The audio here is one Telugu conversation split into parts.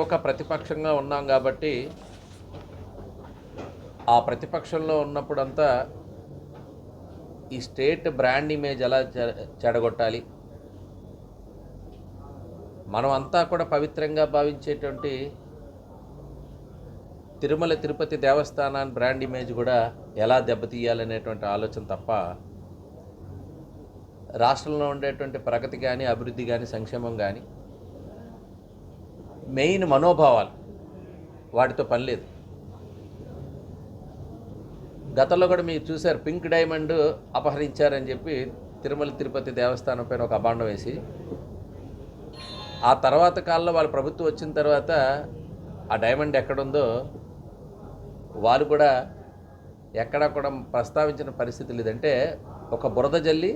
ఒక ప్రతిపక్షంగా ఉన్నాం కాబట్టి ఆ ప్రతిపక్షంలో ఉన్నప్పుడంతా ఈ స్టేట్ బ్రాండ్ ఇమేజ్ ఎలా చె- చెడగొట్టాలి? మనం అంతా కూడా పవిత్రంగా భావించేటువంటి తిరుమల తిరుపతి దేవస్థానాన్ని బ్రాండ్ ఇమేజ్ కూడా ఎలా దెబ్బతీయాలనేటువంటి ఆలోచన తప్ప రాష్ట్రంలో ఉండేటువంటి ప్రగతి కానీ అభివృద్ధి కానీ సంక్షేమం కానీ మెయిన్ మనోభావాలు. వాటితో పని లేదు. గతంలో కూడా మీరు చూశారు పింక్ డైమండ్ అపహరించారని చెప్పి తిరుమల తిరుపతి దేవస్థానం పైన ఒక అభాండం వేసి ఆ తర్వాత కాలంలో వాళ్ళ ప్రభుత్వం వచ్చిన తర్వాత ఆ డైమండ్ ఎక్కడుందో వాళ్ళు కూడా ఎక్కడా కూడా ప్రస్తావించిన పరిస్థితి లేదంటే ఒక బురద జల్లి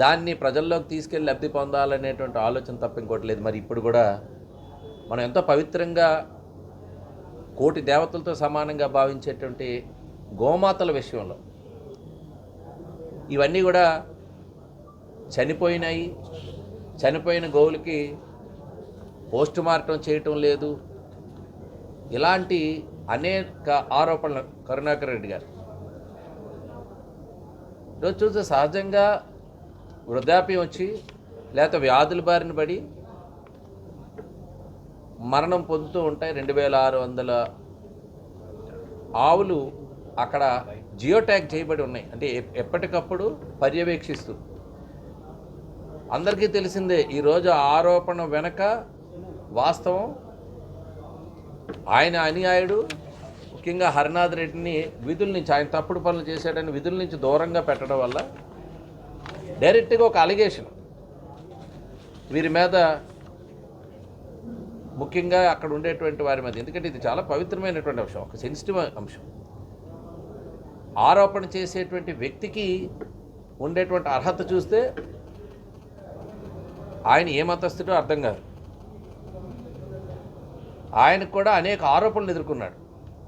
దాన్ని ప్రజల్లోకి తీసుకెళ్ళి లబ్ధి పొందాలనేటువంటి ఆలోచన తప్ప ఇంకోటి లేదు. మరి ఇప్పుడు కూడా మనం ఎంతో పవిత్రంగా కోటి దేవతలతో సమానంగా భావించేటువంటి గోమాతల విషయంలో ఇవన్నీ కూడా చనిపోయినాయి. చనిపోయిన గోవులకి పోస్ట్ మార్టం చేయటం లేదు. ఇలాంటి అనేక ఆరోపణలు కరుణాకర్ రెడ్డి గారు. ఈరోజు చూస్తే సహజంగా వృద్ధాప్యం వచ్చి లేకపోతే వ్యాధుల బారిన పడి మరణం పొందుతూ ఉంటాయి. రెండు వేల ఆరు వందల ఆవులు అక్కడ జియో ట్యాగ్ చేయబడి ఉన్నాయి. అంటే ఎప్పటికప్పుడు పర్యవేక్షిస్తూ. అందరికీ తెలిసిందే ఈరోజు ఆరోపణ వెనక వాస్తవం. ఆయన అనుయాయుడు ముఖ్యంగా హరినాథ్ రెడ్డిని విధుల నుంచి ఆయన తప్పుడు పనులు చేశాడని విధుల నుంచి దూరంగా పెట్టడం వల్ల డైరెక్ట్గా ఒక అలిగేషన్. వీరి మీద ముఖ్యంగా అక్కడ ఉండేటువంటి వారి మీద. ఎందుకంటే ఇది చాలా పవిత్రమైనటువంటి అంశం ఒక సెన్సిటివ్ అంశం. ఆరోపణ చేసేటువంటి వ్యక్తికి ఉండేటువంటి అర్హత చూస్తే ఆయన ఏ మతస్థుడో అర్థం కాదు. ఆయనకు కూడా అనేక ఆరోపణలు ఎదుర్కొన్నాడు.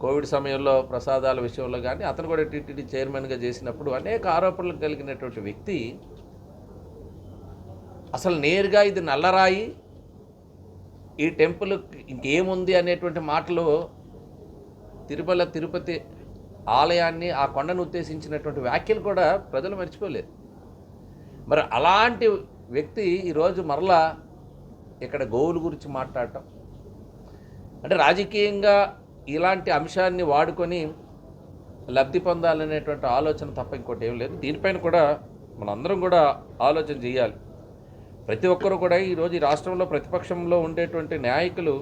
కోవిడ్ సమయంలో ప్రసాదాల విషయంలో కానీ అతను కూడా టీటీడీ చైర్మన్గా చేసినప్పుడు అనేక ఆరోపణలు కలిగినటువంటి వ్యక్తి అసలు నేరుగా ఇది నల్లరాయి ఈ టెంపుల్ ఇంకేముంది అనేటువంటి మాటలు తిరుమల తిరుపతి ఆలయాన్ని ఆ కొండను ఉద్దేశించినటువంటి వ్యాఖ్యలు కూడా ప్రజలు మర్చిపోలేదు. మరి అలాంటి వ్యక్తి ఈరోజు మరలా ఇక్కడ గోవుల గురించి మాట్లాడటం. అంటే రాజకీయంగా ఇలాంటి అంశాన్ని వాడుకొని లబ్ధి పొందాలనేటువంటి ఆలోచన తప్ప ఇంకోటి ఏం లేదు. దీనిపైన కూడా మనందరం కూడా ఆలోచన చేయాలి. ప్రతి ఒక్కరు కూడా ఈరోజు ఈ రాష్ట్రంలో ప్రతిపక్షంలో ఉండేటువంటి నాయకులు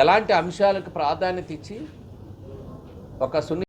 ఎలాంటి అంశాలకు ప్రాధాన్యత ఇచ్చి ఒక సున్ని